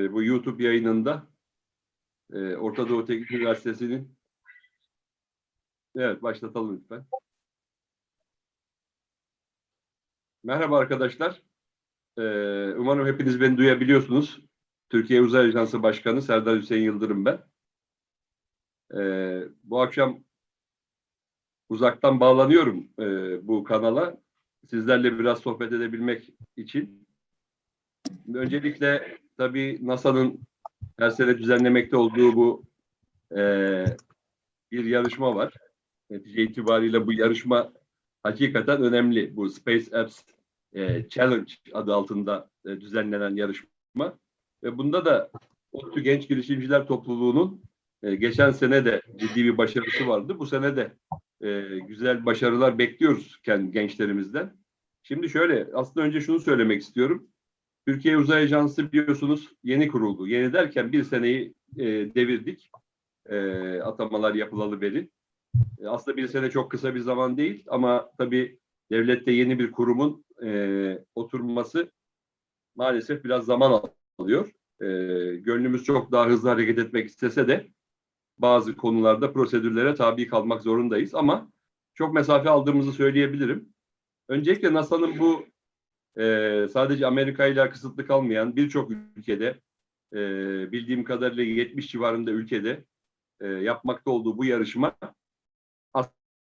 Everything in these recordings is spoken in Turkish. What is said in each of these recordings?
e, bu YouTube yayınında e, Orta Doğu Teknik Üniversitesi'nin Evet başlatalım lütfen. Merhaba arkadaşlar. Ee, umarım hepiniz beni duyabiliyorsunuz. Türkiye Uzay Ajansı Başkanı Serdar Hüseyin Yıldırım ben. Ee, bu akşam uzaktan bağlanıyorum e, bu kanala. Sizlerle biraz sohbet edebilmek için. Öncelikle tabii NASA'nın her sene düzenlemekte olduğu bu e, bir yarışma var. Netice itibariyle bu yarışma hakikaten önemli. Bu Space Apps e, Challenge adı altında e, düzenlenen yarışma. Ve bunda da ODTÜ Genç Girişimciler Topluluğu'nun e, geçen sene de ciddi bir başarısı vardı. Bu sene de e, güzel başarılar bekliyoruz kendi gençlerimizden. Şimdi şöyle, aslında önce şunu söylemek istiyorum. Türkiye Uzay Ajansı biliyorsunuz yeni kuruldu. Yeni derken bir seneyi e, devirdik. E, atamalar yapılalı beri. E, aslında bir sene çok kısa bir zaman değil ama tabii devlette yeni bir kurumun e, oturması maalesef biraz zaman alıyor. E, gönlümüz çok daha hızlı hareket etmek istese de bazı konularda prosedürlere tabi kalmak zorundayız ama çok mesafe aldığımızı söyleyebilirim. Öncelikle NASA'nın bu e, sadece Amerika ile kısıtlı kalmayan birçok ülkede e, bildiğim kadarıyla 70 civarında ülkede e, yapmakta olduğu bu yarışma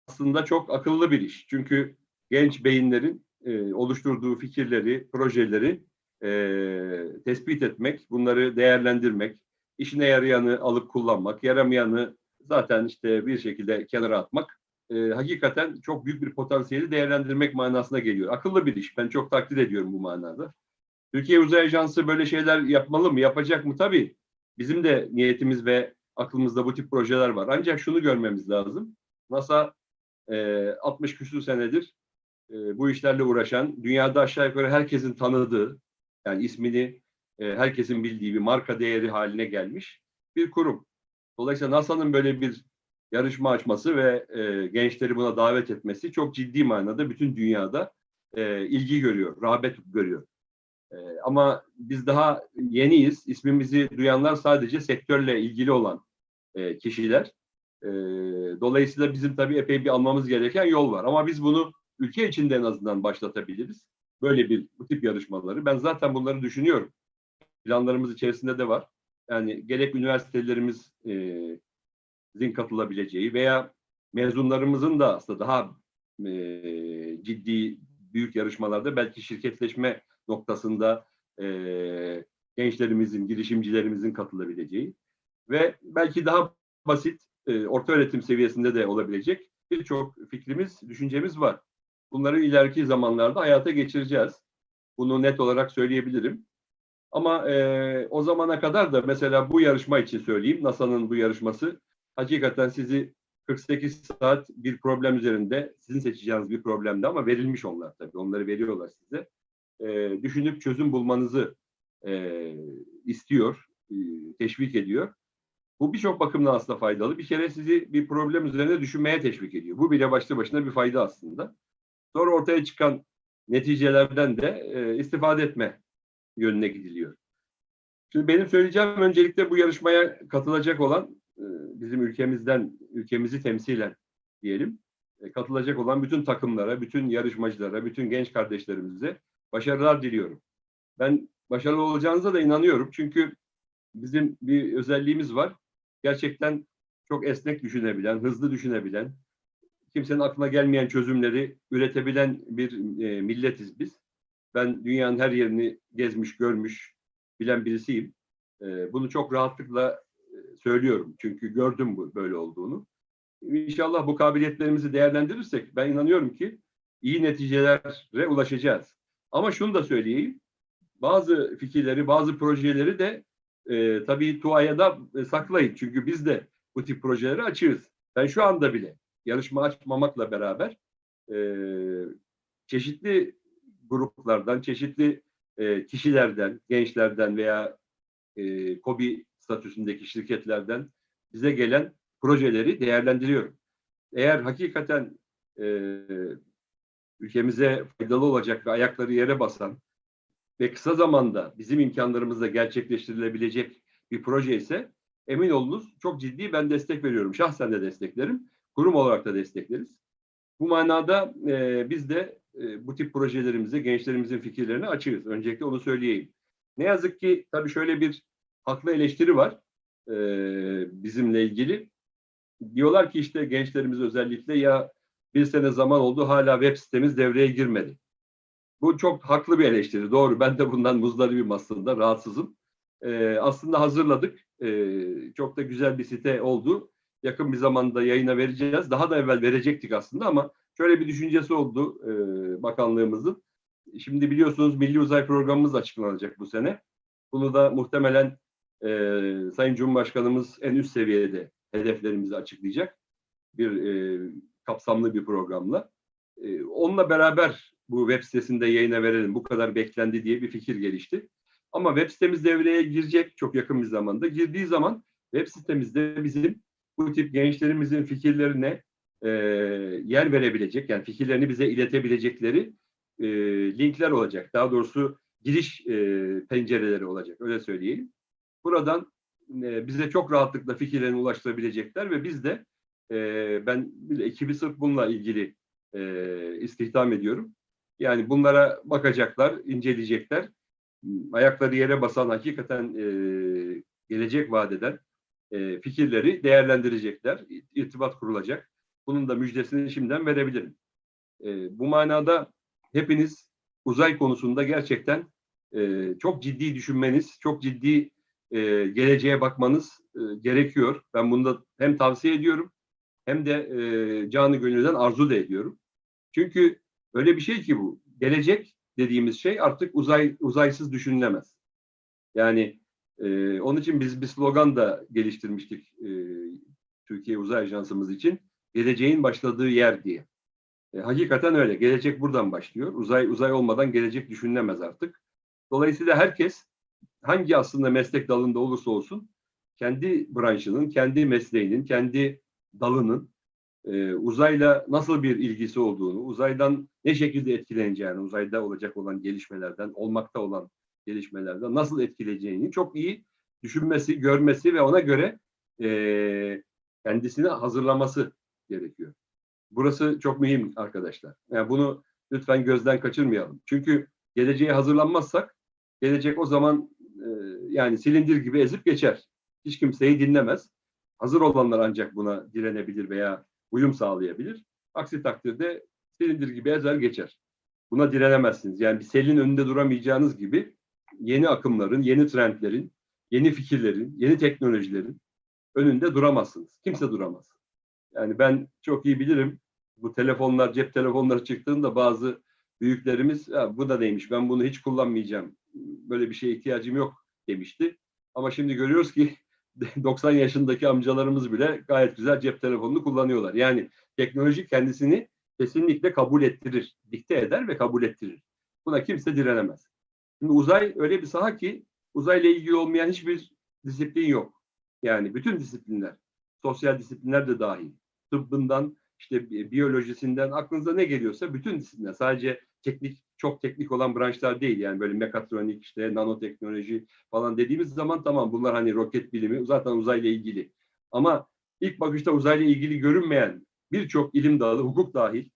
aslında çok akıllı bir iş. Çünkü genç beyinlerin e, oluşturduğu fikirleri, projeleri e, tespit etmek, bunları değerlendirmek, işine yarayanı alıp kullanmak, yaramayanı zaten işte bir şekilde kenara atmak e, hakikaten çok büyük bir potansiyeli değerlendirmek manasına geliyor. Akıllı bir iş. Ben çok takdir ediyorum bu manada. Türkiye Uzay Ajansı böyle şeyler yapmalı mı, yapacak mı? Tabii. Bizim de niyetimiz ve aklımızda bu tip projeler var. Ancak şunu görmemiz lazım. NASA e, 60 küsur senedir e, bu işlerle uğraşan, dünyada aşağı yukarı herkesin tanıdığı, yani ismini e, herkesin bildiği bir marka değeri haline gelmiş bir kurum. Dolayısıyla NASA'nın böyle bir yarışma açması ve e, gençleri buna davet etmesi çok ciddi manada bütün dünyada e, ilgi görüyor, rağbet görüyor. E, ama biz daha yeniyiz. İsmimizi duyanlar sadece sektörle ilgili olan e, kişiler. E, dolayısıyla bizim tabii epey bir almamız gereken yol var. Ama biz bunu ülke içinde en azından başlatabiliriz. Böyle bir bu tip yarışmaları. Ben zaten bunları düşünüyorum. Planlarımız içerisinde de var. Yani gerek üniversitelerimiz e, zin katılabileceği veya mezunlarımızın da aslında daha e, ciddi büyük yarışmalarda belki şirketleşme noktasında e, gençlerimizin, girişimcilerimizin katılabileceği ve belki daha basit e, orta öğretim seviyesinde de olabilecek birçok fikrimiz, düşüncemiz var. Bunları ileriki zamanlarda hayata geçireceğiz. Bunu net olarak söyleyebilirim. Ama e, o zamana kadar da mesela bu yarışma için söyleyeyim, NASA'nın bu yarışması hakikaten sizi 48 saat bir problem üzerinde, sizin seçeceğiniz bir problemde ama verilmiş onlar tabii, onları veriyorlar size. E, düşünüp çözüm bulmanızı e, istiyor, e, teşvik ediyor. Bu birçok bakımdan aslında faydalı. Bir kere sizi bir problem üzerine düşünmeye teşvik ediyor. Bu bile başlı başına bir fayda aslında. Sonra ortaya çıkan neticelerden de e, istifade etme yönüne gidiliyor. Şimdi benim söyleyeceğim öncelikle bu yarışmaya katılacak olan bizim ülkemizden, ülkemizi temsilen diyelim, e, katılacak olan bütün takımlara, bütün yarışmacılara, bütün genç kardeşlerimize başarılar diliyorum. Ben başarılı olacağınıza da inanıyorum. Çünkü bizim bir özelliğimiz var. Gerçekten çok esnek düşünebilen, hızlı düşünebilen, kimsenin aklına gelmeyen çözümleri üretebilen bir e, milletiz biz. Ben dünyanın her yerini gezmiş, görmüş, bilen birisiyim. E, bunu çok rahatlıkla e, söylüyorum. Çünkü gördüm bu böyle olduğunu. İnşallah bu kabiliyetlerimizi değerlendirirsek ben inanıyorum ki iyi neticelere ulaşacağız. Ama şunu da söyleyeyim. Bazı fikirleri, bazı projeleri de e, tabii TUA'ya da e, saklayın. Çünkü biz de bu tip projeleri açığız. Ben şu anda bile yarışma açmamakla beraber e, çeşitli gruplardan, çeşitli e, kişilerden, gençlerden veya e, KOBİ statüsündeki şirketlerden bize gelen projeleri değerlendiriyorum. Eğer hakikaten e, ülkemize faydalı olacak ve ayakları yere basan, ve kısa zamanda bizim imkanlarımızla gerçekleştirilebilecek bir proje ise emin olunuz çok ciddi ben destek veriyorum. Şahsen de desteklerim. Kurum olarak da destekleriz. Bu manada e, biz de e, bu tip projelerimizi, gençlerimizin fikirlerini açığız. Öncelikle onu söyleyeyim. Ne yazık ki tabii şöyle bir haklı eleştiri var e, bizimle ilgili. Diyorlar ki işte gençlerimiz özellikle ya bir sene zaman oldu hala web sitemiz devreye girmedi. Bu çok haklı bir eleştiri. Doğru. Ben de bundan muzdaribim aslında. Rahatsızım. Ee, aslında hazırladık. Ee, çok da güzel bir site oldu. Yakın bir zamanda yayına vereceğiz. Daha da evvel verecektik aslında ama şöyle bir düşüncesi oldu e, bakanlığımızın. Şimdi biliyorsunuz Milli Uzay Programımız açıklanacak bu sene. Bunu da muhtemelen e, Sayın Cumhurbaşkanımız en üst seviyede hedeflerimizi açıklayacak. Bir e, kapsamlı bir programla. E, onunla beraber bu web sitesinde yayına verelim. Bu kadar beklendi diye bir fikir gelişti. Ama web sitemiz devreye girecek çok yakın bir zamanda. Girdiği zaman web sitemizde bizim bu tip gençlerimizin fikirlerine e, yer verebilecek, yani fikirlerini bize iletebilecekleri e, linkler olacak. Daha doğrusu giriş e, pencereleri olacak, öyle söyleyeyim. Buradan e, bize çok rahatlıkla fikirlerini ulaştırabilecekler ve biz de e, ben ekibi sırf bununla ilgili e, istihdam ediyorum. Yani bunlara bakacaklar, inceleyecekler. Ayakları yere basan, hakikaten e, gelecek vadeden e, fikirleri değerlendirecekler. irtibat kurulacak. Bunun da müjdesini şimdiden verebilirim. E, bu manada hepiniz uzay konusunda gerçekten e, çok ciddi düşünmeniz, çok ciddi e, geleceğe bakmanız e, gerekiyor. Ben bunu da hem tavsiye ediyorum hem de e, canı gönülden arzu da ediyorum. Çünkü öyle bir şey ki bu. Gelecek dediğimiz şey artık uzay uzaysız düşünülemez. Yani e, onun için biz bir slogan da geliştirmiştik e, Türkiye Uzay Ajansımız için. Geleceğin başladığı yer diye. E, hakikaten öyle. Gelecek buradan başlıyor. Uzay uzay olmadan gelecek düşünülemez artık. Dolayısıyla herkes hangi aslında meslek dalında olursa olsun kendi branşının, kendi mesleğinin, kendi dalının e, uzayla nasıl bir ilgisi olduğunu, uzaydan ne şekilde etkileneceğini, uzayda olacak olan gelişmelerden, olmakta olan gelişmelerden nasıl etkileyeceğini çok iyi düşünmesi, görmesi ve ona göre e, kendisini hazırlaması gerekiyor. Burası çok mühim arkadaşlar. Yani bunu lütfen gözden kaçırmayalım. Çünkü geleceğe hazırlanmazsak gelecek o zaman e, yani silindir gibi ezip geçer. Hiç kimseyi dinlemez. Hazır olanlar ancak buna direnebilir veya uyum sağlayabilir. Aksi takdirde silindir gibi ezer geçer. Buna direnemezsiniz. Yani bir selin önünde duramayacağınız gibi yeni akımların, yeni trendlerin, yeni fikirlerin, yeni teknolojilerin önünde duramazsınız. Kimse duramaz. Yani ben çok iyi bilirim bu telefonlar, cep telefonları çıktığında bazı büyüklerimiz ya bu da neymiş ben bunu hiç kullanmayacağım. Böyle bir şeye ihtiyacım yok demişti. Ama şimdi görüyoruz ki 90 yaşındaki amcalarımız bile gayet güzel cep telefonunu kullanıyorlar. Yani teknoloji kendisini kesinlikle kabul ettirir, dikte eder ve kabul ettirir. Buna kimse direnemez. Şimdi uzay öyle bir saha ki uzayla ilgili olmayan hiçbir disiplin yok. Yani bütün disiplinler, sosyal disiplinler de dahil. Tıbbından, işte biyolojisinden aklınıza ne geliyorsa bütün disiplinler. Sadece teknik, çok teknik olan branşlar değil. Yani böyle mekatronik, işte nanoteknoloji falan dediğimiz zaman tamam bunlar hani roket bilimi zaten uzayla ilgili. Ama ilk bakışta uzayla ilgili görünmeyen birçok ilim dalı, hukuk dahil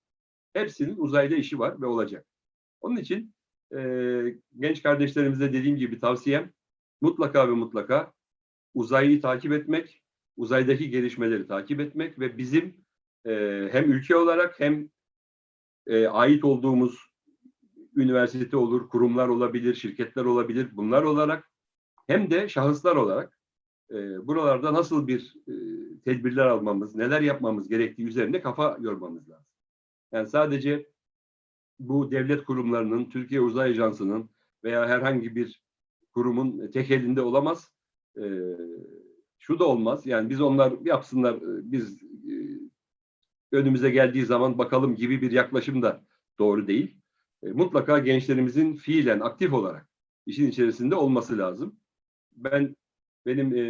hepsinin uzayla işi var ve olacak. Onun için e, genç kardeşlerimize dediğim gibi tavsiyem mutlaka ve mutlaka uzayı takip etmek, uzaydaki gelişmeleri takip etmek ve bizim e, hem ülke olarak hem e, ait olduğumuz üniversite olur, kurumlar olabilir, şirketler olabilir bunlar olarak hem de şahıslar olarak e, buralarda nasıl bir e, tedbirler almamız, neler yapmamız gerektiği üzerinde kafa yormamız lazım. Yani sadece bu devlet kurumlarının, Türkiye Uzay Ajansı'nın veya herhangi bir kurumun tek elinde olamaz. E, şu da olmaz. Yani biz onlar yapsınlar, biz e, önümüze geldiği zaman bakalım gibi bir yaklaşım da doğru değil. E, mutlaka gençlerimizin fiilen, aktif olarak işin içerisinde olması lazım. Ben benim e,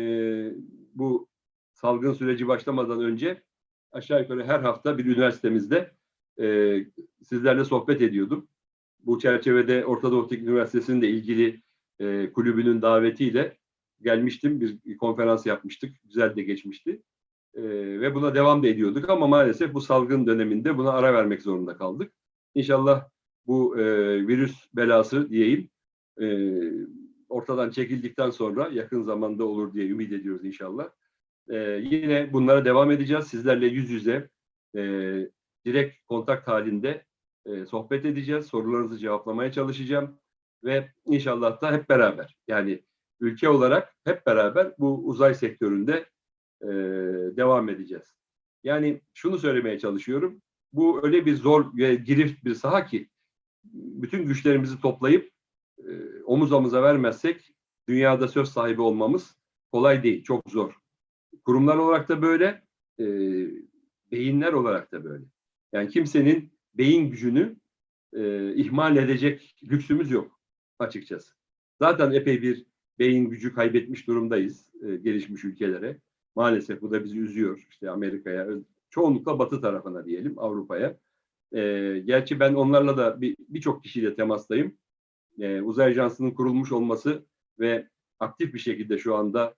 bu salgın süreci başlamadan önce aşağı yukarı her hafta bir üniversitemizde e, sizlerle sohbet ediyordum. bu çerçevede Orta Doğu Teknik Üniversitesi'nin de ilgili e, kulübünün davetiyle gelmiştim. Bir, konferans yapmıştık. Güzel de geçmişti. E, ve buna devam da ediyorduk ama maalesef bu salgın döneminde buna ara vermek zorunda kaldık. İnşallah bu e, virüs belası diyeyim e, ortadan çekildikten sonra yakın zamanda olur diye ümit ediyoruz inşallah. E, yine bunlara devam edeceğiz. Sizlerle yüz yüze e, direkt kontak halinde e, sohbet edeceğiz. Sorularınızı cevaplamaya çalışacağım. Ve inşallah da hep beraber yani ülke olarak hep beraber bu uzay sektöründe e, devam edeceğiz. Yani şunu söylemeye çalışıyorum. Bu öyle bir zor ve girift bir saha ki bütün güçlerimizi toplayıp e, omuz omuza vermezsek dünyada söz sahibi olmamız kolay değil, çok zor. Kurumlar olarak da böyle, e, beyinler olarak da böyle. Yani kimsenin beyin gücünü e, ihmal edecek lüksümüz yok açıkçası. Zaten epey bir beyin gücü kaybetmiş durumdayız e, gelişmiş ülkelere. Maalesef bu da bizi üzüyor. İşte Amerika'ya, çoğunlukla batı tarafına diyelim, Avrupa'ya. E, gerçi ben onlarla da birçok bir kişiyle temastayım. E, uzay ajansının kurulmuş olması ve aktif bir şekilde şu anda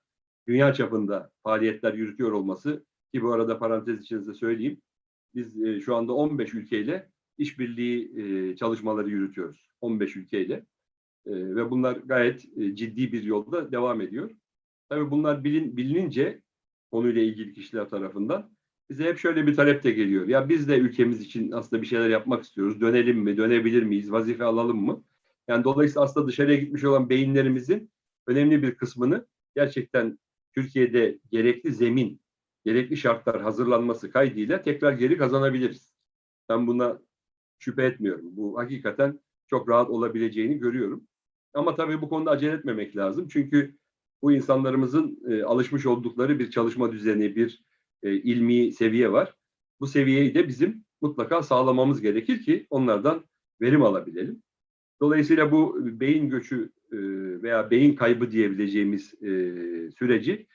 dünya çapında faaliyetler yürütüyor olması ki bu arada parantez içinizde söyleyeyim. Biz e, şu anda 15 ülkeyle işbirliği e, çalışmaları yürütüyoruz. 15 ülkeyle. E, ve bunlar gayet e, ciddi bir yolda devam ediyor. Tabii bunlar bilin, bilinince konuyla ilgili kişiler tarafından bize hep şöyle bir talep de geliyor. Ya biz de ülkemiz için aslında bir şeyler yapmak istiyoruz. Dönelim mi, dönebilir miyiz, vazife alalım mı? Yani dolayısıyla aslında dışarıya gitmiş olan beyinlerimizin önemli bir kısmını gerçekten Türkiye'de gerekli zemin, gerekli şartlar hazırlanması kaydıyla tekrar geri kazanabiliriz. Ben buna şüphe etmiyorum. Bu hakikaten çok rahat olabileceğini görüyorum. Ama tabii bu konuda acele etmemek lazım. Çünkü bu insanlarımızın e, alışmış oldukları bir çalışma düzeni, bir e, ilmi seviye var. Bu seviyeyi de bizim mutlaka sağlamamız gerekir ki onlardan verim alabilelim. Dolayısıyla bu beyin göçü e, veya beyin kaybı diyebileceğimiz e, süreci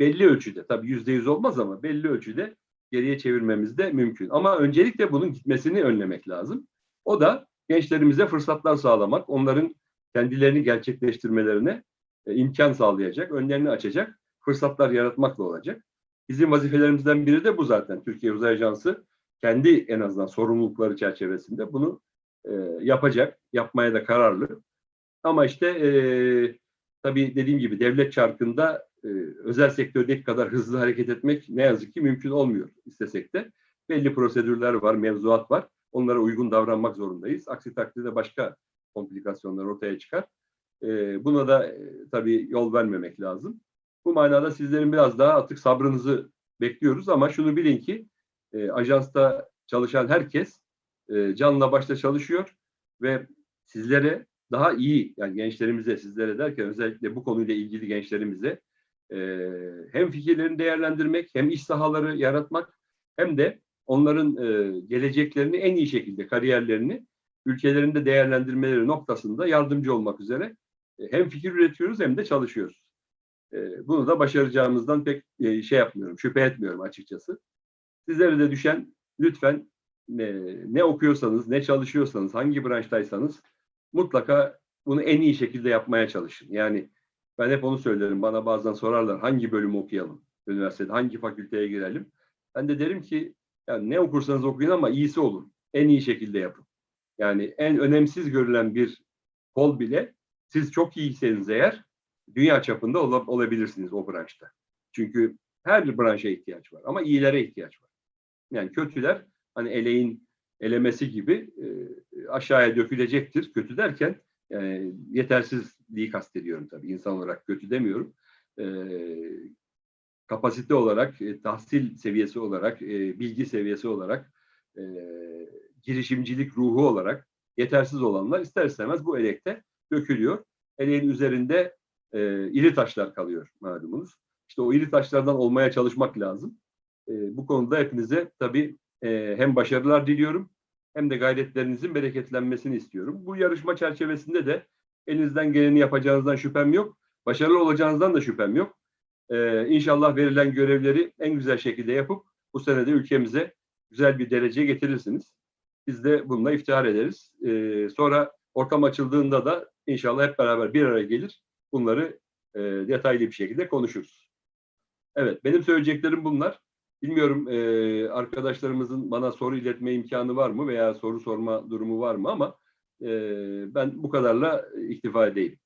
belli ölçüde, tabii yüzde yüz olmaz ama belli ölçüde geriye çevirmemiz de mümkün. Ama öncelikle bunun gitmesini önlemek lazım. O da gençlerimize fırsatlar sağlamak, onların kendilerini gerçekleştirmelerine e, imkan sağlayacak, önlerini açacak, fırsatlar yaratmakla olacak. Bizim vazifelerimizden biri de bu zaten. Türkiye Uzay Ajansı kendi en azından sorumlulukları çerçevesinde bunu e, yapacak, yapmaya da kararlı. Ama işte e, tabii dediğim gibi devlet çarkında e, özel sektördeki kadar hızlı hareket etmek ne yazık ki mümkün olmuyor istesek de. Belli prosedürler var, mevzuat var. Onlara uygun davranmak zorundayız. Aksi takdirde başka komplikasyonlar ortaya çıkar. E, buna da e, tabii yol vermemek lazım. Bu manada sizlerin biraz daha artık sabrınızı bekliyoruz ama şunu bilin ki e, ajansta çalışan herkes e, canla başla çalışıyor ve sizlere daha iyi yani gençlerimize sizlere derken özellikle bu konuyla ilgili gençlerimize e, hem fikirlerini değerlendirmek hem iş sahaları yaratmak hem de onların e, geleceklerini en iyi şekilde kariyerlerini ülkelerinde değerlendirmeleri noktasında yardımcı olmak üzere e, hem fikir üretiyoruz hem de çalışıyoruz. E, bunu da başaracağımızdan pek e, şey yapmıyorum, şüphe etmiyorum açıkçası. Sizlere de düşen lütfen ne, ne okuyorsanız, ne çalışıyorsanız, hangi branştaysanız mutlaka bunu en iyi şekilde yapmaya çalışın. Yani ben hep onu söylerim. Bana bazen sorarlar hangi bölümü okuyalım üniversitede, hangi fakülteye girelim. Ben de derim ki yani ne okursanız okuyun ama iyisi olur. En iyi şekilde yapın. Yani en önemsiz görülen bir kol bile siz çok iyiyseniz eğer dünya çapında ol, olabilirsiniz o branşta. Çünkü her bir branşa ihtiyaç var ama iyilere ihtiyaç var. Yani kötüler hani eleğin elemesi gibi e, aşağıya dökülecektir. Kötü derken e, yetersizliği kastediyorum tabii. insan olarak kötü demiyorum. E, kapasite olarak, e, tahsil seviyesi olarak, e, bilgi seviyesi olarak, e, girişimcilik ruhu olarak yetersiz olanlar ister istemez bu elekte dökülüyor. Eleğin üzerinde e, iri taşlar kalıyor malumunuz. İşte o iri taşlardan olmaya çalışmak lazım. E, bu konuda hepinize tabii e, hem başarılar diliyorum hem de gayretlerinizin bereketlenmesini istiyorum. Bu yarışma çerçevesinde de elinizden geleni yapacağınızdan şüphem yok. Başarılı olacağınızdan da şüphem yok. Ee, inşallah verilen görevleri en güzel şekilde yapıp bu sene de ülkemize güzel bir derece getirirsiniz. biz de bununla iftihar ederiz. Ee, sonra ortam açıldığında da inşallah hep beraber bir araya gelir. Bunları e, detaylı bir şekilde konuşuruz. Evet, benim söyleyeceklerim bunlar. Bilmiyorum e, arkadaşlarımızın bana soru iletme imkanı var mı veya soru sorma durumu var mı ama e, ben bu kadarla iktifa edeyim.